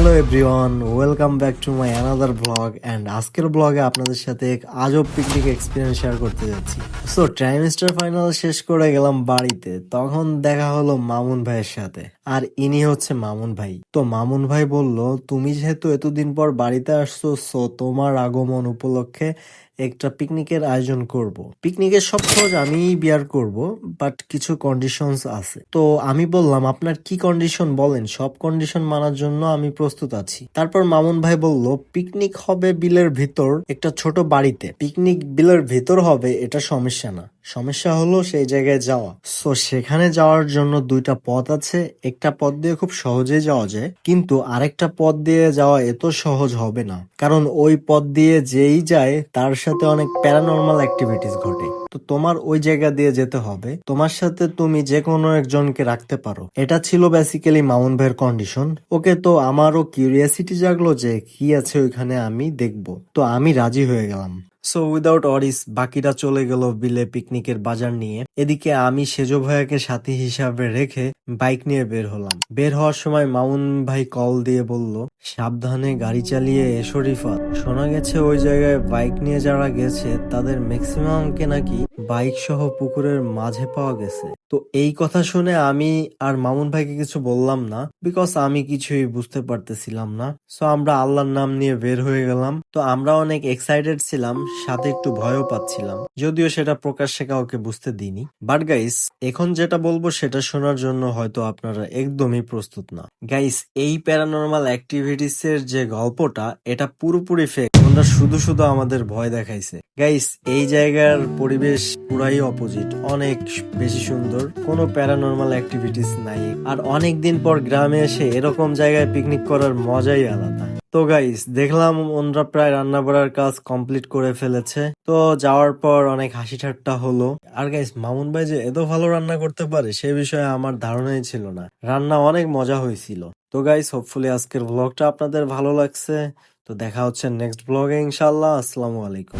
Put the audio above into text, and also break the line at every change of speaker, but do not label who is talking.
Hello everyone, welcome back to my another blog, and আজকের ব্লগে আপনাদের সাথে এক আজব পিকনিক এক্সপিরিয়েন্স শেয়ার করতে যাচ্ছি। সো ট্রাইমিস্টার ফাইনাল শেষ করে গেলাম বাড়িতে, তখন দেখা হলো মামুন ভাইয়ের সাথে, আর ইনি হচ্ছে মামুন ভাই। তো মামুন ভাই বলল, তুমি যেহেতু এতদিন পর বাড়িতে আসছো সো তোমার আগমন উপলক্ষে একটা পিকনিকের আয়োজন করব। পিকনিকের সব খরচ আমি বিয়ার করব বাট কিছু কন্ডিশনস আছে। তো আমি বললাম, আপনার কি কন্ডিশন বলেন? সব কন্ডিশন মানার জন্য আমি প্রস্তুত আছি। তারপর মামুন ভাই বলল পিকনিক হবে বিলের ভিতর একটা ছোট বাড়িতে। পিকনিক বিলের ভিতর হবে, এটা সমস্যা না। সমস্যা হলো সেই জায়গায় যাওয়া। সো সেখানে যাওয়ার জন্য দুইটা পথ আছে। একটা পথ দিয়ে খুব সহজেই যাওয়া যায়, কিন্তু আরেকটা পথ দিয়ে যাওয়া এত সহজ হবে না। কারণ ওই পথ দিয়ে যেই যায়, তার সাথে অনেক প্যারানর্মাল অ্যাক্টিভিটিস ঘটে। তো তোমার ওই জায়গা দিয়ে যেতে হবে। তোমার সাথে তুমি যে কোনো একজনকে রাখতে পারো। এটা ছিল বেসিক্যালি মামুন ভাইয়ের কন্ডিশন ওকে তো আমারও কিউরিয়াসিটি জাগলো যে কি আছে ওইখানে আমি দেখব। তো আমি রাজি হয়ে গেলাম। সো উইদাউট অরিস বাকিরা চলে গেল বিলে পিকনিকের বাজার নিয়ে। এদিকে আমি সেজো ভাইয়াকে সাথী হিসাবে রেখে বাইক নিয়ে বের হলাম। বের হওয়ার সময় মামুন ভাই কল দিয়ে বলল, সাবধানে গাড়ি চালিয়ে এসো, রিফাত। শোনা গেছে ওই জায়গায় বাইক নিয়ে যারা গেছে, তাদের ম্যাক্সিমামকে নাকি বাইক সহ পুকুরের মাঝে পাওয়া গেছে। তো এই কথা শুনে আমি আর মামুন ভাইকে কিছু বললাম না বিকজ আমি কিছুই বুঝতে পারতেছিলাম না। সো আমরা আল্লাহর নাম নিয়ে বের হয়ে গেলাম। তো আমরা অনেক এক্সাইটেড ছিলাম, সাথে একটু ভয়ও পাচ্ছিলাম। যদিও সেটা প্রকাশ্যে কাউকে বুঝতে দিইনি। বাট গাইস এখন যেটা বলব সেটা শোনার জন্য হয়তো আপনারা একদমই প্রস্তুত না। গাইস এই প্যারানর্মাল অ্যাক্টিভিটিস এর যে গল্পটা, এটা পুরোপুরি ফেক ওনারা শুধু শুধু আমাদের ভয় দেখাইছে। গাইস এই জায়গার পরিবেশ পুরাই অপোজিট অনেক বেশি সুন্দর। কোনো প্যারানর্মাল অ্যাক্টিভিটিস নাই। আর অনেক দিন পর গ্রামে এসে এরকম জায়গায় পিকনিক করার মজাই আলাদা। তো গাইস দেখলাম ওনরা প্রায় রান্না বাড়ার কাজ কমপ্লিট করে ফেলেছে। তো যাওয়ার পর অনেক হাসি ঠাট্টা হলো। আর গাইস মামুন ভাই যে এত ভালো রান্না করতে পারে, সে বিষয়ে আমার ধারণাই ছিল না। রান্না অনেক মজা হয়েছিল। তো গাইস হোপফুলি আজকের ব্লগটা আপনাদের ভালো লাগছে। তো দেখা হচ্ছে নেক্সট ব্লগে ইনশাল্লাহ আসসালামু আলাইকুম।